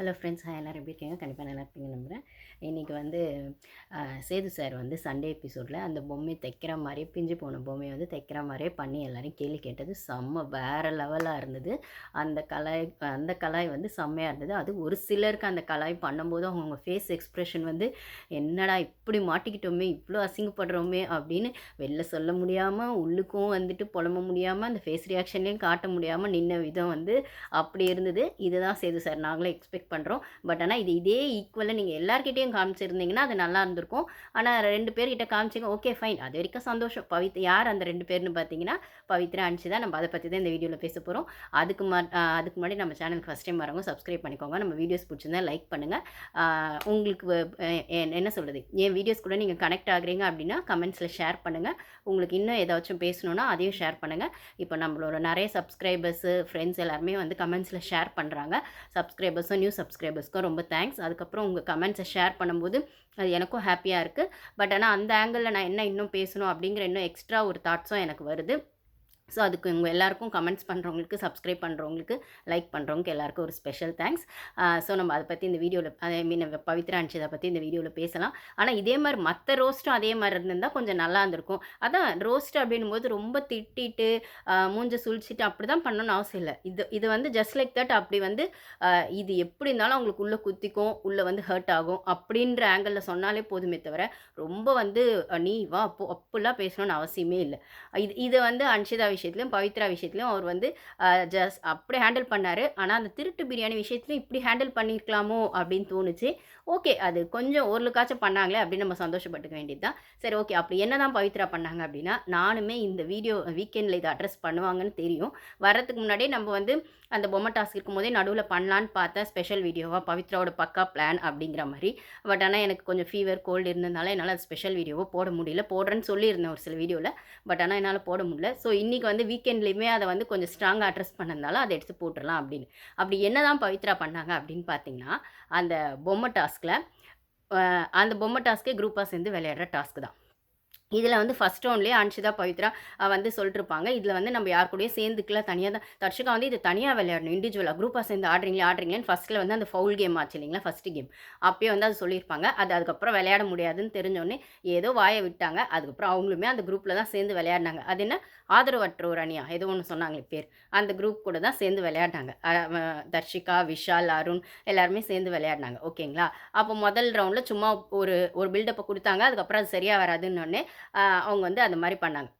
Hello friends hi எல்லோரும் எப்படி இருக்கீங்க? கண்டிப்பாக நல்லா இருப்பீங்க நம்புகிறேன் இன்றைக்கி வந்து சேது சார் வந்து சண்டே எபிசோடில் அந்த பொம்மை தைக்கிற மாதிரியே பிஞ்சு போன பொம்மையை வந்து தைக்கிற மாதிரியே பண்ணி எல்லோரும் கேள்வி கேட்டது செம்ம வேறு லெவலாக இருந்தது. அந்த கலாய் அந்த கலாய் வந்து செம்மையாக இருந்தது. அது ஒரு சிலருக்கு அந்த கலாய் பண்ணும்போது அவங்க ஃபேஸ் எக்ஸ்ப்ரெஷன் வந்து என்னடா இப்படி மாட்டிக்கிட்டோமே இவ்வளோ அசிங்கப்படுறோமே அப்படின்னு வெளில சொல்ல முடியாமல் உள்ளுக்கும் வந்துட்டு புலம்ப முடியாமல் அந்த ஃபேஸ் ரியாக்ஷன்லேயும் காட்ட முடியாமல் நின்ன விதம் வந்து அப்படி இருந்தது. இதுதான் சேது சார் நாங்களே எக்ஸ்பெக்ட் பண்ணுறோம் பட் ஆனால் இது இதே ஈக்குவலாக நீங்கள் எல்லாருக்கிட்டையும் காமிச்சிருந்தீங்கன்னா அது நல்லா இருந்திருக்கும். ஆனால் ரெண்டு பேர்கிட்ட காமிச்சிங்க ஓகே ஃபைன் அது வரைக்கும் சந்தோஷம். பவித் யார் அந்த ரெண்டு பேர்னு பார்த்தீங்கன்னா பவித்ரா அனுச்சி தான். நம்ம அதை பற்றி தான் இந்த வீடியோவில் பேச போகிறோம் அதுக்கு மா அதுக்கு முன்னாடி நம்ம சேனலுக்கு ஃபஸ்ட் டைம் வரவங்க சப்ஸ்கிரைப் பண்ணிக்கோங்க. நம்ம வீடியோஸ் பிடிச்சிருந்தா லைக் பண்ணுங்கள் உங்களுக்கு என்ன சொல்கிறது என் வீடியோஸ் கூட நீங்கள் கனெக்ட் ஆகுறீங்க அப்படின்னா கமெண்ட்ஸில் ஷேர் பண்ணுங்கள் உங்களுக்கு இன்னும் ஏதாச்சும் பேசணுன்னா அதையும் ஷேர் பண்ணுங்கள் இப்போ நம்மளோட நிறைய சப்ஸ்கிரைபர்ஸு ஃப்ரெண்ட்ஸ் எல்லாருமே வந்து கமெண்ட்ஸில் ஷேர் பண்ணுறாங்க சப்ஸ்கிரைபர்ஸும் நியூ சப்ஸ்கிரைபர்ஸ்க்கும் ரொம்ப தேங்க்ஸ் அதுக்கப்புறம் உங்கள் கமெண்ட்ஸை ஷேர் பண்ணும்போது அது எனக்கும் ஹாப்பியாக இருக்குது பட் ஆனால் அந்த ஆங்கிளில் நான் என்ன இன்னும் பேசணும் அப்படிங்கிற இன்னும் எக்ஸ்ட்ரா ஒரு தாட்ஸும் எனக்கு வருது. ஸோ அதுக்கு உங்கள் எல்லாருக்கும் கமெண்ட்ஸ் பண்ணுறவங்களுக்கு சப்ஸ்கிரைப் பண்ணுறவங்களுக்கு லைக் பண்ணுறவங்களுக்கு எல்லாருக்கும் ஒரு ஸ்பெஷல் தேங்க்ஸ் ஸோ நம்ம அதை பற்றி இந்த வீடியோவில் ஐ மீன் பவித்ரா அன்ஷிதை பற்றி இந்த வீடியோவில் பேசலாம். ஆனால் இதே மாதிரி மற்ற ரோஸ்ட்டும் அதே மாதிரி இருந்திருந்தால் கொஞ்சம் நல்லா இருந்திருக்கும். அதான் ரோஸ்ட் அப்படின்னும் போது ரொம்ப திட்டிட்டு மூஞ்ச சுழிச்சிட்டு அப்படி தான் பண்ணணும்னு அவசியம் இல்லை. இது இது வந்து ஜஸ்ட் லைக் தட் அப்படி வந்து இது எப்படி இருந்தாலும் அவங்களுக்கு உள்ளே குத்திக்கும் உள்ளே வந்து ஹர்ட் ஆகும் அப்படின்ற ஆங்கிளில் சொன்னாலே போதுமே தவிர ரொம்ப வந்து நீ வா அப்போ அப்படிலாம் பேசணும்னு அவசியமே இல்லை. இது இதை வந்து அன்ஷிதா விஷயத்துலையும் பவித்ரா விஷயத்துலையும் அவர் வந்து ஜஸ்ட் அப்படி ஹேண்டில் பண்ணார். ஆனால் அந்த திருட்டு பிரியாணி விஷயத்துலையும் இப்படி ஹேண்டில் பண்ணியிருக்கலாமோ அப்படின்னு தோணுச்சு. ஓகே அது கொஞ்சம் ஓரளவுக்காச்சும் பண்ணாங்களே அப்படின்னு நம்ம சந்தோஷப்பட்டுக்க வேண்டியது தான் சரி ஓகே அப்படி என்ன தான் பவித்ரா பண்ணாங்க அப்படின்னா நானுமே இந்த வீடியோ வீக்கெண்டில் இதை அட்ரஸ் பண்ணுவாங்கன்னு தெரியும். வரதுக்கு முன்னாடியே நம்ம வந்து அந்த பொம்மை டாஸ்க் இருக்கும்போதே நடுவில் பண்ணலான்னு பார்த்தேன் ஸ்பெஷல் வீடியோவாக பவித்ராவோட பக்கா பிளான் அப்படிங்கிற மாதிரி. பட் ஆனால் எனக்கு கொஞ்சம் ஃபீவர் கோல்டு இருந்ததுனால என்னால் அது ஸ்பெஷல் வீடியோவோ போட முடியல. போடுறேன்னு சொல்லியிருந்தேன் ஒரு சில வீடியோவில் பட் ஆனால் என்னால் போட முடியல. ஸோ இன்றைக்கி வந்து வீக்கெண்ட்லேயுமே அதை வந்து கொஞ்சம் ஸ்ட்ராங்காக அட்ரஸ் பண்ணதுனால அதை எடுத்து போட்டுடலாம் அப்படின்னு. அப்படி என்ன தான் பவித்ரா பண்ணாங்க அப்படின்னு பார்த்தீங்கன்னா அந்த பொம்மை டாஸ்கில் அந்த பொம்மை டாஸ்க்கே குரூப்பாக சேர்ந்து விளையாடுற டாஸ்க் தான். இதில் வந்து ஃபஸ்ட் ஒன்லேயே அன்ஷிதா பவித்ரா வந்து சொல்லிட்டுருப்பாங்க. இதில் வந்து நம்ம யார் கூடயும் சேர்ந்துக்கல தனியாக தான். தர்ஷிகா வந்து இது தனியாக விளையாடணும் இண்டிவிஜுவலாக குரூப்பாக சேர்ந்து ஆடுறீங்களே ஆடுறீங்களேன்னு ஃபஸ்ட்டில் வந்து அந்த ஃபவுல் கேம் ஆச்சு இல்லைங்களா ஃபஸ்ட்டு கேம் அப்போயே வந்து அது சொல்லியிருப்பாங்க. அது அதுக்கப்புறம் விளையாட முடியாதுன்னு தெரிஞ்சோடனே ஏதோ வாயை விட்டாங்க. அதுக்கப்புறம் அவங்களுமே அந்த குரூப்பில் தான் சேர்ந்து விளையாடினாங்க. அது என்ன? ஆதரவற்ற ஒரு அணியா? ஏதோ ஒன்று சொன்னாங்களே பேர். அந்த குரூப் கூட தான் சேர்ந்து விளையாடினாங்க. தர்ஷிகா விஷால் அருண் எல்லாருமே சேர்ந்து விளையாடினாங்க. ஓகேங்களா? அப்போ முதல் ரவுண்டில் சும்மா ஒரு ஒரு பில்டப்பை கொடுத்தாங்க. அதுக்கப்புறம் அது சரியாக வராதுன்னொடனே அவங்க வந்து அந்த மாதிரி பண்ணாங்க.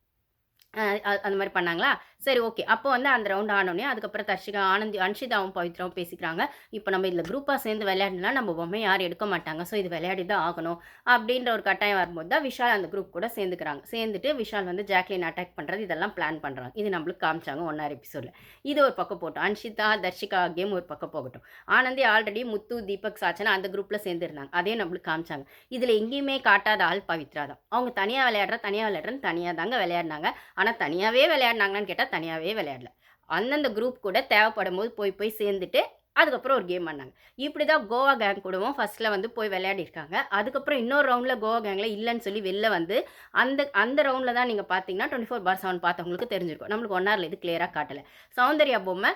அந்த மாதிரி பண்ணாங்களா? சரி ஓகே. அப்போ வந்து அந்த ரவுண்ட் ஆனோடனே அதுக்கப்புறம் தர்ஷிகா ஆனந்தி அன்ஷிதாவும் பவித்ராவும் பேசிக்கிறாங்க. இப்போ நம்ம இதில் குரூப்பாக சேர்ந்து விளையாடினா நம்ம பொம்மை யாரும் எடுக்க மாட்டாங்க. ஸோ இது விளையாடி தான் ஆகணும் அப்படின்ற ஒரு கட்டாயம் வரும்போது தான் விஷால் அந்த குரூப் கூட சேர்ந்துக்கிறாங்க. சேர்ந்துட்டு விஷால் வந்து ஜாக்லின் அட்டாக் பண்ணுறது இதெல்லாம் பிளான் பண்ணுறாங்க இது நம்மளுக்கு காமிச்சாங்க ஒன்னார் எபிசோடில் இது ஒரு பக்கம் போட்டோம். அன்ஷிதா தர்ஷிகா கேம் ஒரு பக்கம் போகட்டும். ஆனந்தி ஆல்ரெடி முத்து தீபக் சாச்சனா அந்த குரூப்பில் சேர்ந்துருந்தாங்க. அதே நம்மளுக்கு காமிச்சாங்க. இதில் எங்கேயுமே காட்டாத ஆள் பவித்ரா தான். அவங்க தனியாக விளையாடுற தனியாக விளையாடுறன்னு தனியாக தாங்க விளையாடினாங்க. ஆனால் தனியாகவே விளையாடினாங்கன்னு கேட்டால் தனியாகவே விளையாடல. அந்தந்த குரூப் கூட தேவைப்படும் போது போய் போய் சேர்ந்துட்டு அதுக்கப்புறம் ஒரு கேம் பண்ணாங்க இப்படி தான் கோவா கேங் கூடவும் ஃபஸ்ட்டில் வந்து போய் விளையாடிருக்காங்க அதுக்கப்புறம் இன்னொரு ரவுண்டில் கோவா கேங்கில் இல்லைன்னு சொல்லி வெளில வந்து அந்த அந்த ரவுண்டில் தான் நீங்கள் பார்த்தீங்கன்னா டுவெண்ட்டி ஃபோர் பார் செவன் பார்த்தவங்களுக்கு தெரிஞ்சிருக்கும். நம்மளுக்கு ஒன் ஹவரில் இது கிளியராக காட்டலை. சௌந்தர்யா பொம்மை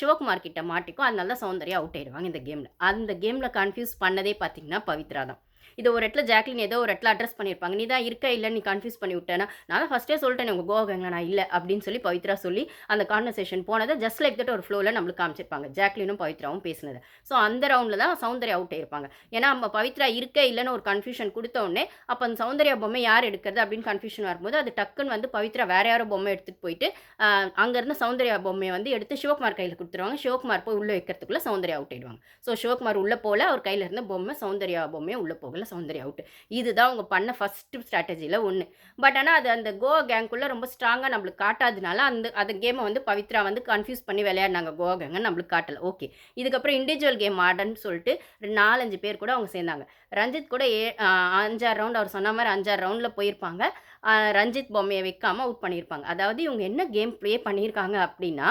சிவகுமார் கிட்ட மாட்டிக்கும். அதனால தான் சௌந்தர்யா அவுட் ஆயிடுவாங்க இந்த கேமில் அந்த கேமில் கன்ஃபியூஸ் பண்ணதே பார்த்தீங்கன்னா பவித்ரா தான். இது ஒரு இடத்துல ஜாக்லின் ஏதோ ஒரு இடத்துல அட்ரஸ் பண்ணியிருப்பாங்க. நீ தான் இருக்க இல்லைன்னு நீ கன்ஃபியூஸ் பண்ணி விட்டேன்னா நான் ஃபஸ்ட்டே சொல்லிட்டேன் உங்கள் கோவாங்க நான் இல்லை அப்படின்னு சொல்லி பவித்ரா சொல்லி அந்த கான்வர்சேஷன் போனதை ஜஸ்ட் லைக் தட் ஒரு ஃப்ளோவில் நம்மளுக்கு காமிச்சிருப்பாங்க. ஜாக்லினும் பவித்ராவும் பேசினது. ஸோ அந்த ரவுண்டில் தான் சௌந்தர்யா அவுட் ஆயிருப்பாங்க. ஏன்னா நம்ம பவித்ரா இருக்க இல்லைன்னு ஒரு கன்ஃபியூஷன் கொடுத்த உடனே அப்போ அந்த சௌந்தர்யா பொம்மை யார் எடுக்கிறது அப்படின்னு கன்ஃபியூஷன் வரும்போது அது டக்குன்னு வந்து பவித்ரா வேற யாரோ பொம்மை எடுத்துகிட்டு போயிட்டு அங்கேருந்து சௌந்தர்யா பொம்மையை வந்து எடுத்து சிவகுமார் கையில் கொடுத்துருவாங்க. சிவகுமார் போய் உள்ளே வைக்கிறதுக்குள்ளே சௌந்தர்யா அவுட் ஆயிடுவாங்க. ஸோ சிவகுமார் உள்ளே போல அவர் கையில் இருந்த பொம்மை சௌந்தர்யா பொம்மையை உள்ளே போகல. சௌந்தர்யா அவுட் இதுதான் அவங்க பண்ண ஃபஸ்ட்டு ஸ்ட்ராட்டஜியில் ஒன்று பட் ஆனால் அது அந்த கோவா கேங்குள்ளே ரொம்ப ஸ்ட்ராங்காக நம்மளுக்கு காட்டாதனால அந்த அந்த கேமை வந்து பவித்ரா வந்து கன்ஃபியூஸ் பண்ணி விளையாடினாங்க. கோவா கேங்கை நம்மளுக்கு காட்டலை. ஓகே இதுக்கப்புறம் இண்டிவிஜுவல் கேம் ஆடன்னு சொல்லிட்டு நாலஞ்சு பேர் கூட அவங்க சேர்ந்தாங்க. ரஞ்சித் கூட ஏ அஞ்சாறு ரவுண்ட் அவர் சொன்ன மாதிரி அஞ்சாறு ரவுண்டில் போயிருப்பாங்க. ரஞ்சித் பொம்மையை வைக்காமல் அவுட் பண்ணியிருப்பாங்க அதாவது இவங்க என்ன கேம் ப்ளே பண்ணியிருக்காங்க அப்படின்னா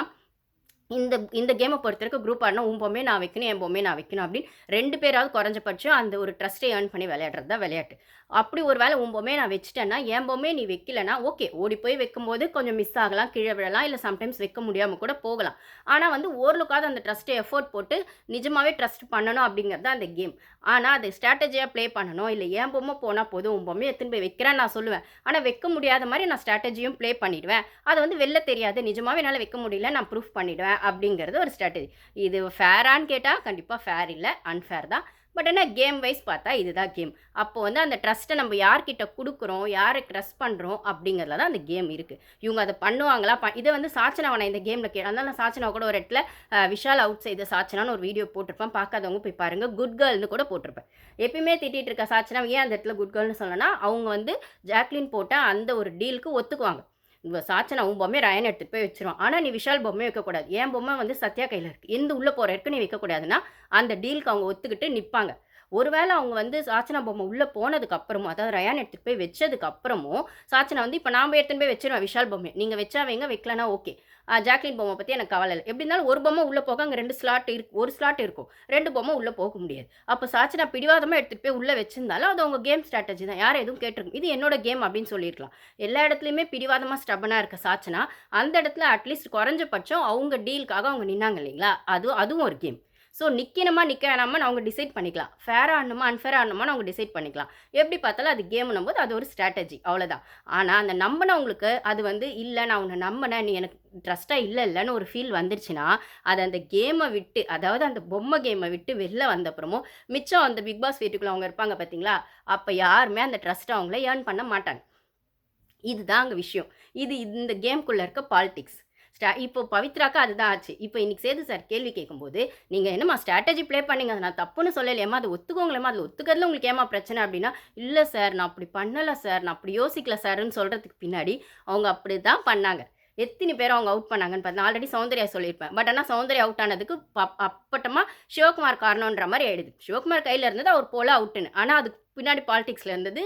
இந்த இந்த கேமை பொறுத்த வரைக்கும் குரூப் ஆடினா உன் நான் வைக்கணும் என் பொம்மையை நான் வைக்கணும் அப்படின்னு ரெண்டு பேராவது குறைஞ்சபட்சம் அந்த ஒரு ட்ரஸ்ட்டை ஏர்ன் பண்ணி விளையாடுறது தான் விளையாட்டு. அப்படி ஒரு வேளை உன் நான் வச்சுட்டேன்னா என் பொம்மையை நீ வைக்கலனா ஓகே ஓடி போய் வைக்கும்போது கொஞ்சம் மிஸ் ஆகலாம் கீழே விழலாம் இல்லை சம்டைம்ஸ் வைக்க முடியாமல் கூட போகலாம். ஆனால் வந்து ஓரளவுக்காவது அந்த ட்ரஸ்ட்டை எஃபோர்ட் போட்டு நிஜமாகவே ட்ரஸ்ட் பண்ணணும் அப்படிங்கிறது தான் அந்த கேம் ஆனால் அதை ஸ்ட்ராட்டஜியாக ப்ளே பண்ணணும் இல்லை என் பொம்மை போனால் போதும் உன் பொம்மையை எடுத்துன்னு போய் வைக்கிறேன்னு நான் சொல்லுவேன். ஆனால் வைக்க முடியாத மாதிரி நான் ஸ்ட்ராட்டஜியும் ப்ளே பண்ணிடுவேன். அதை வந்து வெளில தெரியாது. நிஜமாவே என்னால் வைக்க முடியல நான் ப்ரூஃப் பண்ணிவிடுவேன் அப்படிங்கிறது ஒரு ஸ்ட்ராட்டஜி இது ஃபேரான்னு கேட்டால் கண்டிப்பாக ஃபேர் இல்லை அன்ஃபேர் தான். பட் ஆனால் கேம் வைஸ் பார்த்தா இதுதான் கேம் அப்போ வந்து அந்த ட்ரஸ்ட்டை நம்ம யார்கிட்ட கொடுக்குறோம் யாரை ட்ரஸ்ட் பண்ணுறோம் அப்படிங்கிறதுல தான் அந்த கேம் இருக்குது இவங்க அதை பண்ணுவாங்களா? ப இதை வந்து சாச்சனாவை நான் இந்த கேமில் கே அதனால நான் சாச்சனா கூட ஒரு இடத்துல விஷால் அவுட் செய்த சாச்சனான்னு ஒரு வீடியோ போட்டிருப்பேன். பார்க்காதவங்க போய் பாருங்கள் குட் கேர்ள்னு கூட போட்டிருப்பேன். எப்பயுமே திட்டிகிட்டு இருக்க சாச்சனா ஏன் அந்த இடத்துல குட் கேர்ள்னு சொல்லணும்னா அவங்க வந்து ஜாக்லின் போட்ட அந்த ஒரு டீலுக்கு ஒத்துக்குவாங்க. சாச்சனா உன் பொம்மையை ரயன் எடுத்துகிட்டு போய் வச்சிருவான். ஆனால் நீ விஷால் பொம்மை வைக்கக்கூடாது. என் பொம்மை வந்து சத்யா கையில் இருக்குது எந்த உள்ளே போகிற இருக்கு நீ வைக்கக்கூடாதுன்னா அந்த டீலுக்கு அவங்க ஒத்துக்கிட்டு நிற்பாங்க ஒருவேளை அவங்க வந்து சாச்சனா பொம்மை உள்ளே போனதுக்கு அப்புறமும் அதாவது ரயான் எடுத்துகிட்டு போய் வச்சதுக்கு அப்புறமும் சாச்சனா வந்து இப்போ நாம் எடுத்துன்னு போய் வச்சிருவேன் விஷால் பொம்மை. நீங்கள் வச்சா வைங்க வைக்கலனா ஓகே. ஜாக்லின் பொம்மை பற்றி எனக்கு கவலை இல்லை. எப்படி இருந்தாலும் ஒரு பொம்மை உள்ளே போக அங்கே ரெண்டு ஸ்லாட் இருக்கு ஒரு ஸ்லாட் இருக்கும். ரெண்டு பொம்மை உள்ளே போக முடியாது. அப்போ சாச்சனா பிடிவாதமாக எடுத்துகிட்டு போய் உள்ளே வச்சிருந்தாலும் அது அவங்க கேம் ஸ்ட்ராட்டஜி தான். யார் எதுவும் கேட்டிருக்கும் இது என்னோட கேம் அப்படின்னு சொல்லியிருக்கலாம். எல்லா இடத்துலையுமே பிடிவாதமாக ஸ்டபனாக இருக்க சாச்சனா அந்த இடத்துல அட்லீஸ்ட் குறைஞ்சபட்சம் அவங்க டீலுக்காக அவங்க நின்னாங்க இல்லைங்களா? அது அதுவும் ஒரு கேம். ஸோ நிற்கணுமா நிற்க வேணாமா அவங்க டிசைட் பண்ணிக்கலாம். ஃபேர் ஆடணுமா அன்ஃபேர் ஆடணுமா அவங்க டிசைட் பண்ணிக்கலாம். எப்படி பார்த்தாலும் அது கேம்னும் போது அது ஒரு ஸ்ட்ராட்டஜி அவ்வளோதான் ஆனால் அந்த நம்பினவங்களுக்கு அது வந்து இல்லை நான் உன்னை நம்பினேன் நீ எனக்கு ட்ரஸ்ட்டாக இல்லை இல்லைன்னு ஒரு ஃபீல் வந்துருச்சுன்னா அது அந்த கேமை விட்டு அதாவது அந்த பொம்மை கேமை விட்டு வெளில வந்தப்புறமும் மிச்சம் அந்த பிக் பாஸ் வீட்டுக்குள்ளே அவங்க இருப்பாங்க பார்த்தீங்களா அப்போ யாருமே அந்த ட்ரஸ்ட்டை அவங்கள ஏர்ன் பண்ண மாட்டாங்க. இதுதான் அங்கே விஷயம். இது இந்த கேம்குள்ளே இருக்க பாலிடிக்ஸ் ஸ்டா இப்போ பவித்ராக்கு அதுதான் ஆச்சு. இப்போ இன்னைக்கு சேது சார் கேள்வி கேட்கும்போது நீங்கள் என்னம்மா ஸ்ட்ராட்டஜி ப்ளே பண்ணிங்க? அதை நான் தப்புன்னு சொல்லலையம்மா? அது ஒத்துக்கோங்களேம்மா? அதில் ஒத்துக்கிறதுல உங்களுக்கு ஏமா பிரச்சனை? அப்படின்னா இல்லை சார் நான் அப்படி பண்ணலை சார். நான் அப்படி யோசிக்கல சார்னு சொல்கிறதுக்கு பின்னாடி அவங்க அப்படி தான் பண்ணாங்க. எத்தனை பேர் அவங்க அவுட் பண்ணாங்கன்னு பார்த்தா ஆல்ரெடி சௌந்தர்யா சொல்லியிருப்பேன். பட் ஆனால் சௌந்தர்யா அவுட் ஆனதுக்கு அப்பட்டமாக சிவகுமார் காரணன்ற மாதிரி ஆயிடுது. சிவகுமார் கையில் இருந்தது அவர் போல அவுட்டுன்னு ஆனால் அதுக்கு பின்னாடி பாலிடிக்ஸில் இருந்தது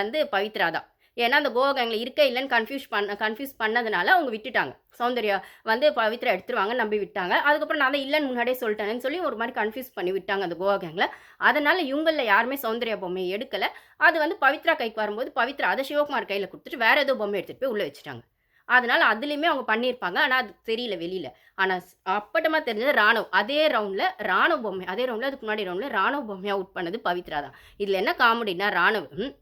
வந்து பவித்ரா தான். ஏன்னா அந்த கோவா கேங்கில் இருக்க இல்லைன்னு கன்ஃபியூஸ் பண்ண கன்ஃபியூஸ் பண்ணதுனால அவங்க விட்டுட்டாங்க. சௌந்தர்யா வந்து பவித்ரா எடுத்துருவாங்க நம்பி விட்டாங்க. அதுக்கப்புறம் நான் தான் இல்லைன்னு முன்னாடியே சொல்லிட்டேன்னு சொல்லி ஒரு மாதிரி கன்ஃபியூஸ் பண்ணி விட்டாங்க அந்த கோவா கேங்கில் இவங்களில் யாருமே சௌந்தர்யா பொம்மையை எடுக்கலை. அது வந்து பவித்ரா கைக்கு வரும்போது பவித்ரா அதை சிவகுமார் கையில் கொடுத்துட்டு வேறு ஏதோ பொம்மை எடுத்துகிட்டு போய் உள்ளே வச்சுட்டாங்க. அதனால் அதுலேயுமே அவங்க பண்ணியிருப்பாங்க. ஆனால் அது தெரியல வெளியில். ஆனால் அப்பட்டமாக தெரிஞ்சது ராணுவ அதே ரவுண்டில் ராணுவ பொம்மை அதே ரவுண்டில் அதுக்கு முன்னாடி ரவுண்டில் ராணுவ பொம்மையை அவுட் பண்ணது பவித்ரா தான். இதில் என்ன காமெடினா ராணுவம்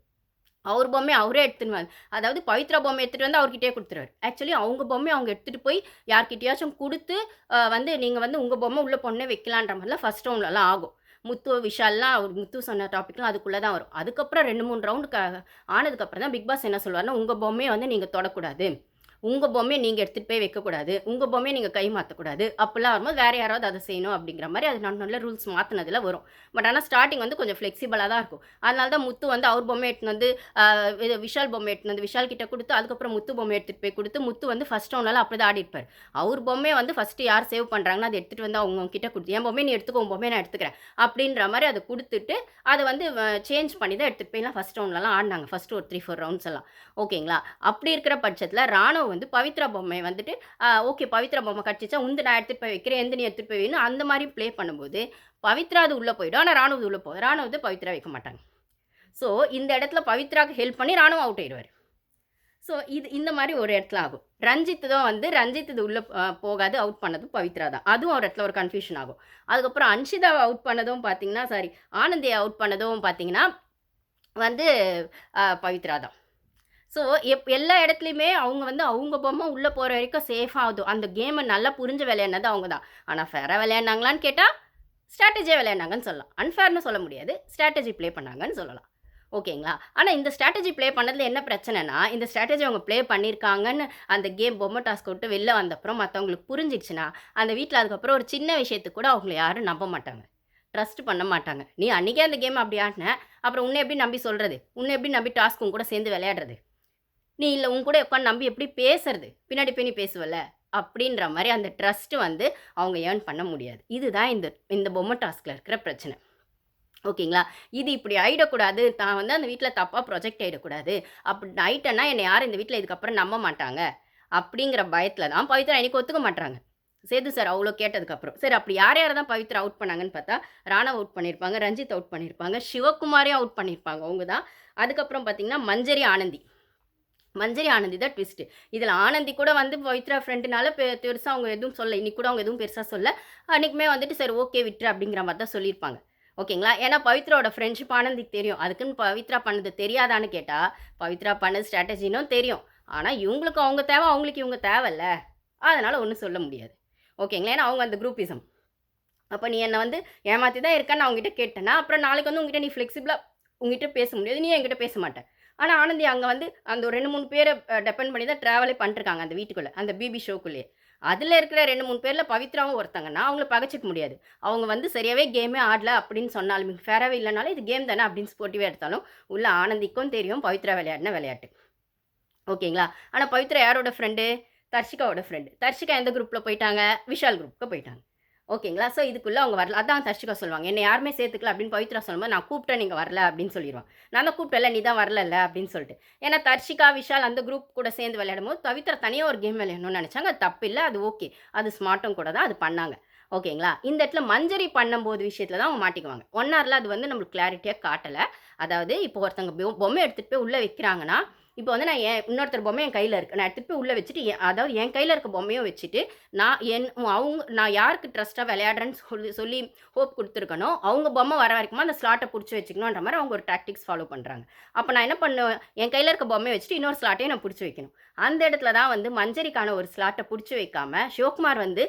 அவர் பொம்மை அவரே எடுத்துன்னு வந்து அதாவது பவித்ரா பொம்மை எடுத்துகிட்டு வந்து அவர்கிட்டயே கொடுத்துருவாரு. ஆக்சுவலி அவங்க பொம்மை அவங்க எடுத்துகிட்டு போய் யார்கிட்டயாச்சும் கொடுத்து வந்து நீங்கள் வந்து உங்கள் பொம்மை உள்ளே பொண்ணே வைக்கலான்ற மாதிரிலாம் ஃபஸ்ட் ரவுண்ட்லலாம் ஆகும். முத்து விஷால்லாம் அவர் முத்து சொன்ன டாப்பிக்லாம் அதுக்குள்ளே தான் வரும். அதுக்கப்புறம் ரெண்டு மூணு ரவுண்டுக்கு ஆனதுக்கப்புறம் தான் பிக் பாஸ் என்ன சொல்லுவார்னா உங்கள் பொம்மையை வந்து நீங்கள் தொடக்கூடாது. உங்கள் பொம்மையை நீங்கள் எடுத்துகிட்டு போய் வைக்கக்கூடாது. உங்கள் பொம்மையை நீங்கள் கை மாற்றக்கூடாது அப்போல்லாம் வரும்போது வேறு யாராவது அதை செய்யணும் அப்படிங்கிற மாதிரி அது நல்ல நல்ல ரூல்ஸ் மாற்றினதில் வரும். பட் ஆனால் ஸ்டார்டிங் வந்து கொஞ்சம் ஃப்ளெக்சிபிளாக தான் இருக்கும். அதனால தான் முத்து வந்து அவர் பொம்மை எடுத்துன்னு வந்து இது விஷால் பொம்மை எடுத்துன்னு வந்து விஷால் கிட்ட கொடுத்து அதுக்கப்புறம் முத்து பொம்மை எடுத்துகிட்டு போய் கொடுத்து முத்து வந்து ஃபஸ்ட் ரவுண்ட்லாம் அப்படி தான் ஆடிப்பார் அவர் பொம்மையை வந்து ஃபஸ்ட்டு யார் சேவ் பண்ணுறாங்கன்னா அதை எடுத்துகிட்டு வந்து அவங்க கிட்ட கொடுத்து என் பொம்மையை நீ எடுத்துக்கோ உன் பொம்மையை நான் எடுத்துக்கிறேன். அப்படின்ற மாதிரி அதை கொடுத்துட்டு அதை வந்து சேஞ்ச் பண்ணி தான் எடுத்துகிட்டு போய்லாம் ஃபஸ்ட் ரவுண்ட்லலாம் ஆடினாங்க. ஃபஸ்ட்டு ஒரு த்ரீ ஃபோர் ரவுண்ட்ஸ் எல்லாம். ஓகேங்களா அப்படி இருக்கிற பட்சத்தில் ராணுவ வந்து பவித்ரா பொம்மை வந்துட்டு ஓகே பவித்ரா பொம்மை கட்சிச்சா உந்து நான் எடுத்துகிட்டு போய் வைக்கிறேன் எந்த நீ எடுத்துகிட்டு போய் வேணும் அந்த மாதிரி ப்ளே பண்ணும்போது பவித்ரா அது உள்ளே போயிடும். ஆனால் ராணுவது உள்ளே போகும் ராணுவத்தை பவித்ரா வைக்க மாட்டாங்க. ஸோ இந்த இடத்துல பவித்ராக்கு ஹெல்ப் பண்ணி ராணுவம் அவுட் ஆயிடுவார். ஸோ இது இந்த மாதிரி ஒரு இடத்துல ஆகும். ரஞ்சித் தான் வந்து ரஞ்சித் இது உள்ளே போகாது அவுட் பண்ணதும் பவித்ரா தான். அதுவும் ஒரு இடத்துல ஒரு கன்ஃபியூஷன் ஆகும். அதுக்கப்புறம் அன்ஷிதாவை அவுட் பண்ணதும் பார்த்தீங்கன்னா சாரி ஆனந்தியை அவுட் பண்ணதும் பார்த்தீங்கன்னா வந்து பவித்ரா தான். ஸோ எப் எல்லா இடத்துலையுமே அவங்க வந்து அவங்க பொம்மை உள்ளே போகிற வரைக்கும் சேஃப் ஆகுது. அந்த கேமை நல்லா புரிஞ்சு விளையாடினது அவங்க தான் ஆனால் ஃபேராக விளையாடினாங்களான்னு கேட்டால் ஸ்ட்ராட்டஜியாக விளையாடினாங்கன்னு சொல்லலாம். அன்ஃபேர்னு சொல்ல முடியாது. ஸ்ட்ராட்டஜி ப்ளே பண்ணாங்கன்னு சொல்லலாம். ஓகேங்களா ஆனால் இந்த ஸ்ட்ராட்டஜி ப்ளே பண்ணதில் என்ன பிரச்சனைனா இந்த ஸ்ட்ராட்டஜி அவங்க ப்ளே பண்ணியிருக்காங்கன்னு அந்த கேம் பொம்மை டாஸ்க் விட்டு வெளில வந்தப்புறம் மற்றவங்களுக்கு புரிஞ்சிடுச்சுன்னா அந்த வீட்டில் அதுக்கப்புறம் ஒரு சின்ன விஷயத்துக்கு கூட அவங்கள யாரும் நம்ப மாட்டாங்க. ட்ரஸ்ட் பண்ண மாட்டாங்க. நீ அன்றைக்கே அந்த கேம் அப்படி ஆடின அப்புறம் உன்னை எப்படி நம்பி சொல்கிறது உன்னை எப்படி நம்பி டாஸ்க்கும் கூட சேர்ந்து விளையாடுறது? நீ இல்லை உன் கூட உட்காந்து நம்பி எப்படி பேசுறது? பின்னாடி போய் நீ பேசுவல அப்படின்ற மாதிரி அந்த ட்ரஸ்ட் வந்து அவங்க ஏர்ன் பண்ண முடியாது. இதுதான் இந்த இந்த பொம்மை டாஸ்கில் இருக்கிற பிரச்சனை. ஓகேங்களா? இது இப்படி ஆயிடக்கூடாது. தான் வந்து அந்த வீட்டில் தப்பாக ப்ரொஜெக்ட் ஆகிடக்கூடாது அப்படி ஆயிட்டேன்னா என்னை யாரும் இந்த வீட்டில் இதுக்கப்புறம் நம்ப மாட்டாங்க. அப்படிங்கிற பயத்தில் தான் பவித்ரா எனக்கு ஒத்துக்க மாட்டாங்க சேது சார் அவ்வளோ கேட்டதுக்கப்புறம். சரி அப்படி யார் யார் தான் பவித்ரா அவுட் பண்ணாங்கன்னு பார்த்தா ராணா அவுட் பண்ணியிருப்பாங்க ரஞ்சித் அவுட் பண்ணியிருப்பாங்க சிவகுமாரையும் அவுட் பண்ணியிருப்பாங்க அவங்க தான். அதுக்கப்புறம் பார்த்தீங்கன்னா மஞ்சரி ஆனந்தி. மஞ்சரி ஆனந்தி தான் ட்விஸ்ட்டு இதில் ஆனந்தி கூட வந்து பவித்ரா ஃப்ரெண்டுனால பெ பெருசாக அவங்க எதுவும் சொல்ல இன்னைக்கு கூட அவங்க எதுவும் பெருசாக சொல்ல அன்றைக்குமே வந்துட்டு சரி ஓகே விட்டுரு அப்படிங்கிற மாதிரி தான் சொல்லியிருப்பாங்க. ஓகேங்களா? ஏன்னா பவித்ராவோட ஃப்ரெண்ட்ஷிப் ஆனந்திக்கு தெரியும். அதுக்குன்னு பவித்ரா பண்ணது தெரியாதான்னு கேட்டால் பவித்ரா பண்ணது ஸ்ட்ராட்டஜினும் தெரியும். ஆனால் இவங்களுக்கு அவங்க தேவை அவங்களுக்கு இவங்க தேவையில்ல அதனால் ஒன்றும் சொல்ல முடியாது. ஓகேங்களா? ஏன்னா அவங்க அந்த குரூப்பிசம் அப்போ நீ என்னை வந்து ஏமாற்றி தான் இருக்கேன்னு நான் உங்ககிட்ட கேட்டேன்னா அப்புறம் நாளைக்கு வந்து உங்ககிட்ட நீ ஃப்ளெக்சிபிளாக உங்ககிட்ட பேச முடியாது. நீ என்கிட்ட பேச மாட்டேன் ஆனால் ஆனந்தி அங்கே வந்து அந்த ஒரு ரெண்டு மூணு பேரை டெபெண்ட் பண்ணி தான் ட்ராவலே பண்ணிருக்காங்க அந்த வீட்டுக்குள்ளே அந்த பிபி ஷோக்குள்ளேயே அதில் இருக்கிற ரெண்டு மூணு பேரில் பவித்ராவும் ஒருத்தங்கன்னா அவங்கள பகச்சிக்க முடியாது. அவங்க வந்து சரியாகவே கேமே ஆடல அப்படின்னு சொன்னாலும் ஃபேராகவே இல்லைனாலும் இது கேம் தானே அப்படின்னு ஸ்போர்ட்டிவாக எடுத்தாலும் உள்ள ஆனந்திக்கும் தெரியும் பவித்ரா விளையாடின விளையாட்டு. ஓகேங்களா? ஆனால் பவித்ரா யாரோட ஃப்ரெண்டு தர்ஷிகாவோட ஃப்ரெண்டு தர்ஷிகா எந்த குரூப்பில் போயிட்டாங்க? விஷால் குரூப்புக்கு போயிட்டாங்க. ஓகேங்களா? ஸோ இதுக்குள்ளே அவங்க வரல. அதான் தர்ஷிகா சொல்லுவாங்க. என்னை யாருமே சேர்த்துக்கல அப்படின்னு பவித்ரா சொல்லும்போது நான் கூப்பிட்டேன் நீங்கள் வரல அப்படின்னு சொல்லிடுவான் நான் தான் கூப்பிட்டல நீ தான் வரல அப்படின்னு சொல்லிட்டு. ஏன்னா தர்ஷிகா விஷால் அந்த குரூப் கூட சேர்ந்து விளையாடும் போது பவித்ரா தனியாக ஒரு கேம் விளையாடணும்னு நினச்சாங்க. அது தப்பு இல்லை அது ஓகே அது ஸ்மார்ட்டும் கூட தான் அது பண்ணாங்க. ஓகேங்களா? இந்த இடத்துல மஞ்சரி பண்ணும்போது விஷயத்தில் தான் அவங்க மாட்டிக்குவாங்க. ஒன் ஹவரில் அது வந்து நம்மளுக்கு கிளாரிட்டியாக காட்டலை. அதாவது இப்போ ஒருத்தங்க பொ- பொம்மை எடுத்துகிட்டு போய் உள்ளே வைக்கிறாங்கன்னா இப்போ வந்து நான் என் இன்னொருத்தர் பொம்மை என் கையில் இருக்குது நான் எடுத்துகிட்டு போய் உள்ளே வச்சுட்டு என்- அதாவது என் கையில் இருக்க பொம்மையும் வச்சுட்டு நான் என் அவங்க நான் யாருக்கு ட்ரஸ்ட்டாக விளையாடுறேன்னு சொல்லி சொல்லி ஹோப் கொடுத்துருக்கனோ அவங்க பொம்மை வர வரைக்கும் அந்த ஸ்லாட்டை பிடிச்சி வச்சுக்கணுன்ற மாதிரி அவங்க ஒரு டாக்டிக்ஸ் ஃபாலோ பண்ணுறாங்க அப்போ நான் என்ன பண்ணுவேன்? என் கையில் இருக்க பொம்மையை வச்சுட்டு இன்னொரு ஸ்லாட்டையும் நான் பிடிச்சி வைக்கணும். அந்த இடத்துல தான் வந்து மஞ்சரிக்கான ஒரு ஸ்லாட்டை பிடிச்சி வைக்காம சிவகுமார் வந்து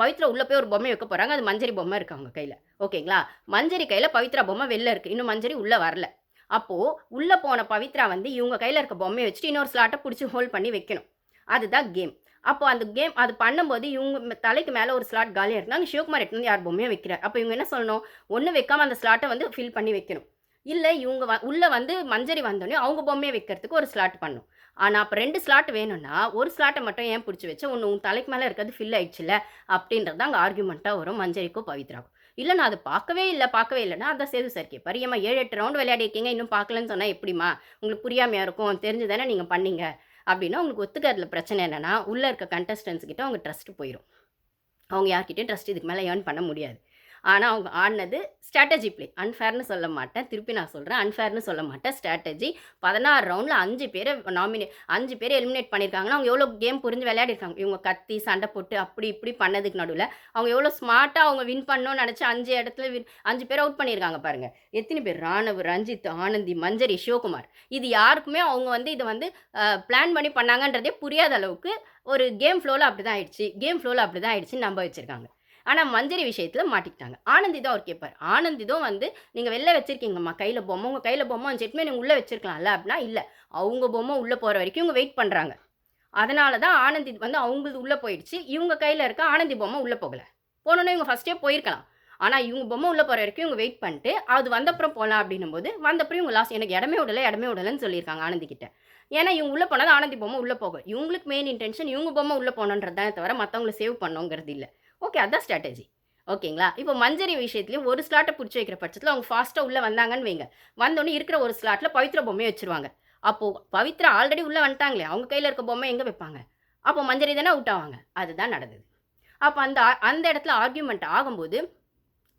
பவித்ரா உள்ளே போய் ஒரு பொம்மை வைக்க போகிறாங்க அது மஞ்சரி பொம்மை இருக்கு அவங்க கையில். ஓகேங்களா? மஞ்சரி கையில் பவித்ரா பொம்மை வெளில இருக்குது இன்னும் மஞ்சரி உள்ளே வரல. அப்போது உள்ளே போன பவித்ரா வந்து இவங்க கையில் இருக்க பொம்மையை வச்சுட்டு இன்னொரு ஸ்லாட்டை பிடிச்சி ஹோல்ட் பண்ணி வைக்கணும். அதுதான் கேம் அப்போ அந்த கேம் அது பண்ணும்போது இவங்க தலைக்கு மேலே ஒரு ஸ்லாட் காலியாக இருந்தாங்க அங்கே சிவகுமார் எட்டு வந்து யார் பொம்மையும் வைக்கிறார் அப்போ இவங்க என்ன சொல்லணும்? ஒன்று வைக்காம அந்த ஸ்லாட்டை வந்து ஃபில் பண்ணி வைக்கணும். இல்லை இவங்க வ உள்ளே வந்து மஞ்சரி வந்தோடனே அவங்க பொம்மையை வைக்கிறதுக்கு ஒரு ஸ்லாட் பண்ணும். ஆனால் அப்போ ரெண்டு ஸ்லாட் வேணும்னா ஒரு ஸ்லாட்டை மட்டும் ஏன் பிடிச்சி வச்சு? ஒன்று உன் தலைக்கு மேலே இருக்கிறது ஃபில் ஆயிடுச்சுல? அப்படின்றது அங்கே ஆர்குமெண்ட்டாக வரும் மஞ்சரிக்கும் பவித்ராக்கும் இல்லை நான் அது பார்க்கவே இல்லை பார்க்கவே இல்லைன்னா அதான் சேது சார் கேட்பார் ஏம்மா ஏழு எட்டு ரவுண்டு விளையாடிருக்கீங்க இன்னும் பார்க்கலன்னு சொன்னால் எப்படிம்மா? உங்களுக்கு புரியாமையாக இருக்கும் தெரிஞ்சு தானே நீங்கள் பண்ணீங்க? அப்படின்னா உங்களுக்கு ஒத்துக்கிறதுல பிரச்சனை என்னென்னா உள்ளே இருக்க contestants கிட்ட அவங்க ட்ரஸ்ட் போயிடும் அவங்க யார்கிட்டையும் ட்ரஸ்ட் இதுக்கு மேலே ஏர்ன் பண்ண முடியாது. ஆனால் அவங்க ஆடினது ஸ்ட்ராட்டஜி பிளே அன்ஃபேர்னு சொல்ல மாட்டேன். திருப்பி நான் சொல்கிறேன் அன்ஃபேர்னு சொல்ல மாட்டேன். ஸ்ட்ராட்டஜி பதினாறு ரவுண்டில் அஞ்சு பேரை நாமினே அஞ்சு பேர் எலிமினேட் பண்ணியிருக்காங்கன்னா அவங்க எவ்வளோ கேம் புரிஞ்சு விளையாடிருக்காங்க இவங்க கத்தி சண்டை போட்டு அப்படி இப்படி பண்ணதுக்கு நடுவில் அவங்க எவ்வளோ ஸ்மார்ட்டாக அவங்க வின் பண்ணணும்னு நினச்சி அஞ்சு இடத்துல வின் அஞ்சு பேர் அவுட் பண்ணியிருக்காங்க பாருங்கள் எத்தனை பேர்? ராணவ் ரஞ்சித் ஆனந்தி மஞ்சரி சிவகுமார். இது யாருக்குமே அவங்க வந்து இதை வந்து பிளான் பண்ணி பண்ணாங்கன்றதே புரியாத அளவுக்கு ஒரு கேம் ஃப்ளோவில் அப்படி தான் ஆயிடுச்சு. கேம் ஃப்ளோவில் அப்படி தான் ஆயிடுச்சுன்னு நம்ப வச்சுருக்காங்க. ஆனால் மஞ்சரி விஷயத்தில் மாட்டிக்கிட்டாங்க. ஆனந்தி தான் அவர் கேட்பார் ஆனந்திதான் வந்து நீங்கள் வெளில வச்சிருக்கீங்கம்மா கையில் பொம்மை உங்கள் கையில் பொம்மை வச்சுட்டுமே நீங்கள் உள்ளே வச்சிருக்கலாம்ல? அப்படின்னா இல்லை. அவங்க பொம்மை உள்ளே போகிற வரைக்கும் இவங்க வெயிட் பண்ணுறாங்க அதனால தான் ஆனந்தி வந்து அவங்களது உள்ளே போயிடுச்சு. இவங்க கையில் இருக்க ஆனந்தி பொம்மை உள்ளே போகலை. போனோன்னே இவங்க ஃபஸ்ட்டே போயிருக்கலாம். ஆனால் இவங்க பொம்மை உள்ளே போகிற வரைக்கும் இவங்க வெயிட் பண்ணிட்டு அது வந்தப்புறம் போகலாம் அப்படின்னும் போது வந்தப்புறம் இவங்க லாஸ்ட் எனக்கு இடமே விடலை இடமே விடலைன்னு சொல்லியிருக்காங்க ஆனந்தி கிட்ட. ஏன்னா இவங்க உள்ளே போனது ஆனந்தி பொம்மை உள்ளே போகும். இவங்களுக்கு மெயின் இன்டென்ஷன் இவங்க பொம்மை உள்ளே போகணுன்றது தானே தவிர மற்றவங்கள சேவ் பண்ணோங்கிறது இல்லை. ஓகே அதான் ஸ்ட்ராட்டஜி ஓகேங்களா இப்போ மஞ்சரி விஷயத்துலேயும் ஒரு ஸ்லாட்டை பிடிச்சி வைக்கிற பட்சத்தில் அவங்க ஃபாஸ்ட்டாக உள்ளே வந்தாங்கன்னு வைங்க. வந்தோடனே இருக்கிற ஒரு ஸ்லாட்டில் பவித்ர பொம்மையை வச்சுருவாங்க. அப்போது பவித்ரா ஆல்ரெடி உள்ளே வந்துட்டாங்களே அவங்க கையில் இருக்க பொம்மை எங்கே வைப்பாங்க? அப்போ மஞ்சரி தானே அவுட் ஆவாங்க. அதுதான் நடந்தது. அப்போ அந்த அந்த இடத்துல ஆர்கியூமெண்ட் ஆகும்போது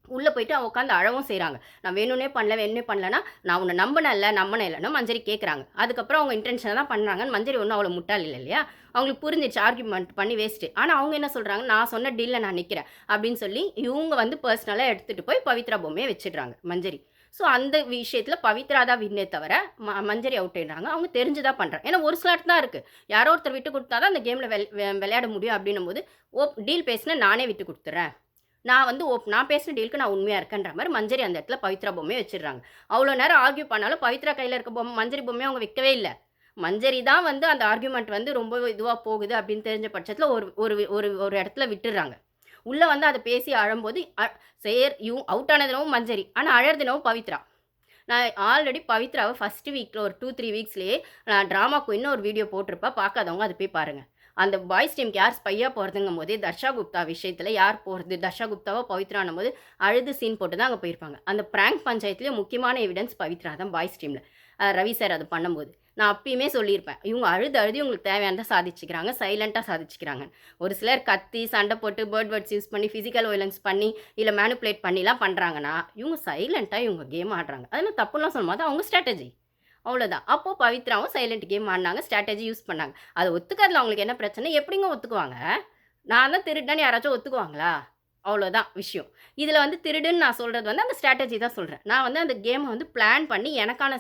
உள்ளே போயிட்டு அவங்க உட்காந்து அழவும் செய்கிறாங்க நான் வேணும்னே பண்ணல வேணும்னே பண்ணலன்னா நான் உன்னை நம்பினல நம்பின இல்லைன்னா மஞ்சரி கேட்குறாங்க அதுக்கப்புறம் அவங்க இன்டென்ஷனாக தான் பண்ணுறாங்கன்னு மஞ்சரி ஒன்றும் அவ்வளோ முட்டாள் இல்லை இல்லையா? அவங்களுக்கு புரிஞ்சிச்சு ஆர்குமெண்ட் பண்ணி வேஸ்ட்டு ஆனால் அவங்க என்ன சொல்கிறாங்க நான் சொன்ன டீலில் நான் நிற்கிறேன் அப்படின்னு சொல்லி இவங்க வந்து பர்சனலாக எடுத்துகிட்டு போய் பவித்ரா பொம்மையை வச்சிடுறாங்க மஞ்சரி. ஸோ அந்த விஷயத்தில் பவித்ரா தான் வின்னே தவிர ம மஞ்சரி அவுட் ஆயிடுறாங்க. அவங்க தெரிஞ்சு தான் பண்ணுறாங்க ஏன்னா ஒரு ஸ்லாட் தான் இருக்குது யாரோ ஒருத்தர் விட்டு கொடுத்தா தான் அந்த கேமில் விளையாட முடியும் அப்படின்னும் போது ஓ டீல் பேசினா நானே விட்டு கொடுத்துட்றேன். நான் வந்து ஓப் நான் பேசின டீலுக்கு நான் உண்மையாக இருக்கேன்ற மாதிரி மஞ்சரி அந்த இடத்துல பவித்ரா பொம்மையை வச்சிடுறாங்க. அவ்வளோ நேரம் ஆர்கியூ பண்ணாலும் பவித்ரா கையில் இருக்க பொம்மை மஞ்சரி பொம்மையை அவங்க விற்கவே இல்லை. மஞ்சரி தான் வந்து அந்த ஆர்கியூமெண்ட் வந்து ரொம்ப இதுவாக போகுது அப்படின்னு தெரிஞ்ச பட்சத்தில் ஒரு ஒரு ஒரு ஒரு இடத்துல விட்டுடுறாங்க. உள்ளே வந்து அதை பேசி அழும்போது சேர் யூ அவுட் ஆனதுனவும் மஞ்சரி ஆனால் அழறதுனவும் பவித்ரா. நான் ஆல்ரெடி பவித்ராவை ஃபஸ்ட்டு வீக்கில் ஒரு டூ த்ரீ வீக்ஸ்லேயே நான் ட்ராமா இன்னும் ஒரு வீடியோ போட்டிருப்பேன். பார்க்காதவங்க அதை போய் பாருங்கள் அந்த பாய்ஸ் டீமுக்கு யார் ஸ்பையாக போகிறதுங்கும் போதே தர்ஷா குப்தா விஷயத்தில் யார் போகிறது தர்ஷா குப்தாவோ பவித்ரானும் போது அழுது சீன் போட்டு தான் அங்கே போயிருப்பாங்க. அந்த பிராங்க் பஞ்சாயத்துலேயே முக்கியமான எவிடன்ஸ் பவித்ரா தான் பாய்ஸ் டீமில் ரவி சார் அது பண்ணும்போது. நான் அப்பயுமே சொல்லியிருப்பேன். இவங்க அழுது அழுது இவங்களுக்கு தேவையானதை சாதிச்சுக்கிறாங்க சைலண்ட்டாக சாதிச்சுக்கிறாங்க. ஒரு சிலர் கத்தி சண்டை போட்டு பேர்ட் வேர்ட்ஸ் யூஸ் பண்ணி ஃபிசிக்கல் வயலன்ஸ் பண்ணி இல்லை மேனுப்புலேட் பண்ணிலாம் பண்ணுறாங்கன்னா இவங்க சைலண்ட்டாக இவங்க கேம் ஆடுறாங்க. அதெல்லாம் தப்புலாம் சொல்லும் போது அவங்க ஸ்ட்ராட்டஜி அவ்வளோதான் அப்போது பவித்ராவும் சைலண்ட் கேம் ஆடினாங்க ஸ்ட்ராட்டஜி யூஸ் பண்ணாங்க. அதை ஒத்துக்காதுல அவங்களுக்கு என்ன பிரச்சனை? எப்படிங்க ஒத்துக்குவாங்க? நான் தான் திருடன்னு யாராச்சும் ஒத்துக்குவாங்களா? அவ்வளோதான் விஷயம். இதில் வந்து திருடுன்னு நான் சொல்கிறது வந்து அந்த ஸ்ட்ராட்டஜி தான் சொல்கிறேன் நான் வந்து அந்த கேமை வந்து பிளான் பண்ணி எனக்கான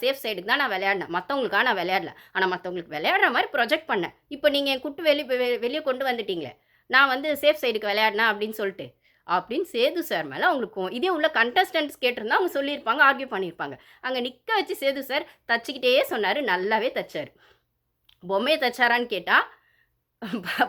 சேஃப் சைடுக்கு தான் நான் விளையாடினேன். மற்றவங்களுக்காக நான் விளையாடல. ஆனால் மற்றவங்களுக்கு விளையாடுற மாதிரி ப்ரொஜெக்ட் பண்ணேன். இப்போ நீங்கள் என் குட்டு வெளியே வெளியே கொண்டு வந்துட்டீங்களே. நான் வந்து சேஃப் சைடுக்கு விளையாடினேன் அப்படின்னு சொல்லிட்டு. அப்படின்னு சேது சார் மேலே அவங்களுக்கு கோவம். இதே உள்ள கண்டஸ்டன்ட்ஸ் கேட்டிருந்தா அவங்க சொல்லியிருப்பாங்க ஆர்கியூ பண்ணியிருப்பாங்க அங்கே நிற்க வச்சு சேது சார் தச்சுக்கிட்டே சொன்னார் நல்லாவே தச்சார் பொம்மையை தச்சாரான்னு கேட்டால்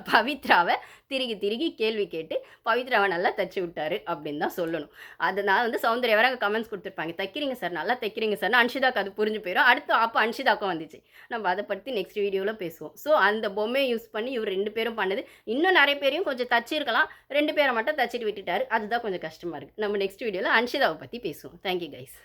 பவித்ராவை திருகி திருகி கேள்வி கேட்டு பவித்ராவை நல்லா தைச்சி விட்டாரு அப்படின்னு தான் சொல்லணும். அதனால் வந்து சௌந்தர்யா வேற கமெண்ட்ஸ் கொடுத்துருப்பாங்க. தைக்கிறீங்க சார் நல்லா தைக்கிறீங்க சார் அன்ஷிதாக்கு அது புரிஞ்சு போயிடும் அடுத்து அப்போ அன்ஷிதாக்கும் வந்துச்சு. நம்ம அதை பற்றி நெக்ஸ்ட் வீடியோவில் பேசுவோம். ஸோ அந்த பொம்மையை யூஸ் பண்ணி இவர் ரெண்டு பேரும் பண்ணது. இன்னும் நிறைய பேரையும் கொஞ்சம் தச்சிருக்கலாம். ரெண்டு பேரை மட்டும் தச்சிட்டு விட்டுட்டாரு. அதுதான் கொஞ்சம் கஷ்டமாக இருக்குது நம்ம நெக்ஸ்ட் வீடியோவில் அன்ஷிதாவை பற்றி பேசுவோம். Thank you guys